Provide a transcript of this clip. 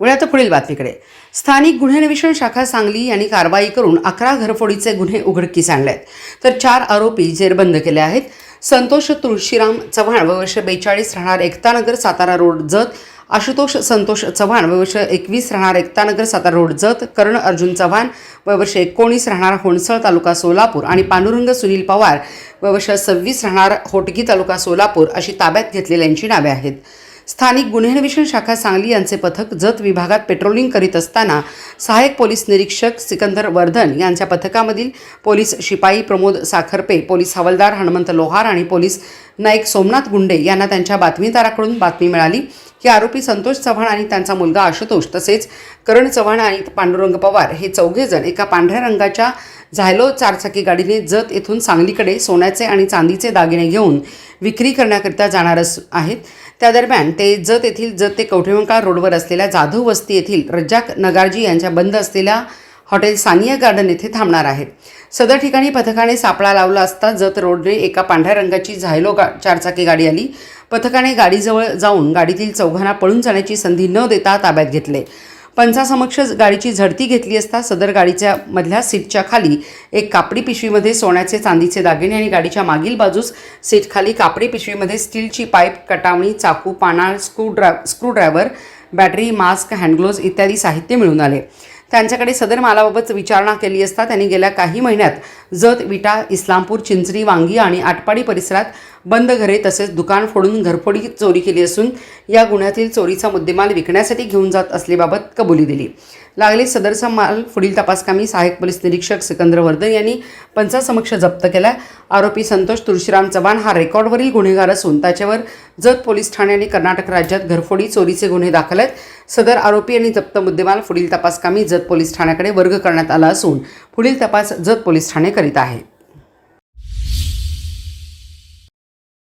वळ्यात तर पुढील बातमीकडे. स्थानिक गुन्हे अन्वेषण शाखा सांगली यांनी कारवाई करून अकरा घरफोडीचे गुन्हे उघडकीस आणले आहेत तर चार आरोपी जेरबंद केले आहेत. संतोष तुळशीराम चव्हाण वर्ष बेचाळीस राहणार एकतानगर सातारा रोड जत. आशुतोष संतोष चव्हाण वर्ष एकवीस राहणार एकतानगर सातारा रोड जत. कर्ण अर्जुन चव्हाण वर्ष एकोणीस राहणार होणसळ तालुका सोलापूर. आणि पांडुरंग सुनील पवार वर्ष सव्वीस राहणार होटगी तालुका सोलापूर अशी ताब्यात घेतलेल्यांची नावे आहेत. स्थानिक गुन्हे अन्वेषण शाखा सांगली यांचे पथक जत विभागात पेट्रोलिंग करीत असताना सहाय्यक पोलीस निरीक्षक सिकंदर वर्धन यांच्या पथकामधील पोलीस शिपाई प्रमोद साखरपे पोलीस हवालदार हनुमंत लोहार आणि पोलीस नाईक सोमनाथ गुंडे यांना त्यांच्या बातमीदाराकडून बातमी मिळाली. की आरोपी संतोष चव्हाण आणि त्यांचा मुलगा आशुतोष तसेच करण चव्हाण आणि पांडुरंग पवार हे चौघेजण एका पांढऱ्या रंगाच्या झायलो चारचाकी गाडीने जत येथून सांगलीकडे सोन्याचे आणि चांदीचे दागिने घेऊन विक्री करण्याकरिता जाणार अस- आहेत. त्या दरम्यान ते जत येथील जत ते कवठेमंकाळ रोडवर असलेल्या जाधव वस्ती येथील रज्जाक नगारजी यांच्या बंद असलेल्या हॉटेल सानिया गार्डन येथे थांबणार आहेत. सदर ठिकाणी पथकाने सापळा लावला असता जत रोडने एका पांढऱ्या रंगाची झायलो गा चारचाकी गाडी आली. पथकाने गाडीजवळ जाऊन गाडीतील चौघांना पळून जाण्याची संधी न देता ताब्यात घेतले. पंचासमक्ष गाडीची झडती घेतली असता सदर गाडीच्या मधल्या सीटच्या खाली एक कापडी पिशवीमध्ये सोन्याचे चांदीचे दागिने आणि गाडीच्या मागील बाजूस सीटखाली कापडी पिशवीमध्ये स्टीलची पाईप कटावणी चाकू पानाळ स्क्रूड्रा screwdriver battery mask hand gloves इत्यादी साहित्य मिळून आले. त्यांच्याकडे सदर मालाबाबत विचारणा केली असता त्यांनी गेल्या काही महिन्यात जत विटा इस्लामपूर चिंचरी वांगी आणि आटपाडी परिसरात बंद घरे तसेच दुकान फोडून घरफोडी चोरी केली असून या गुन्ह्यातील चोरीचा मुद्देमाल विकण्यासाठी घेऊन जात असल्याबाबत कबुली दिली. लागले सदरचा माल पुढील तपासकामी सहाय्यक पोलीस निरीक्षक सिकंदर वर्धन यांनी पंचासमक्ष जप्त केला. आरोपी संतोष तुळशीराम चव्हाण हा रेकॉर्डवरील गुन्हेगार असून त्याच्यावर जत पोलीस ठाणे आणि कर्नाटक राज्यात घरफोडी चोरीचे गुन्हे दाखल आहेत. सदर आरोपी आणि जप्त मुद्देमाल पुढील तपासकामी जत पोलीस ठाण्याकडे वर्ग करण्यात आला असून पुढील तपास जत पोलीस ठाणे करीत आहे.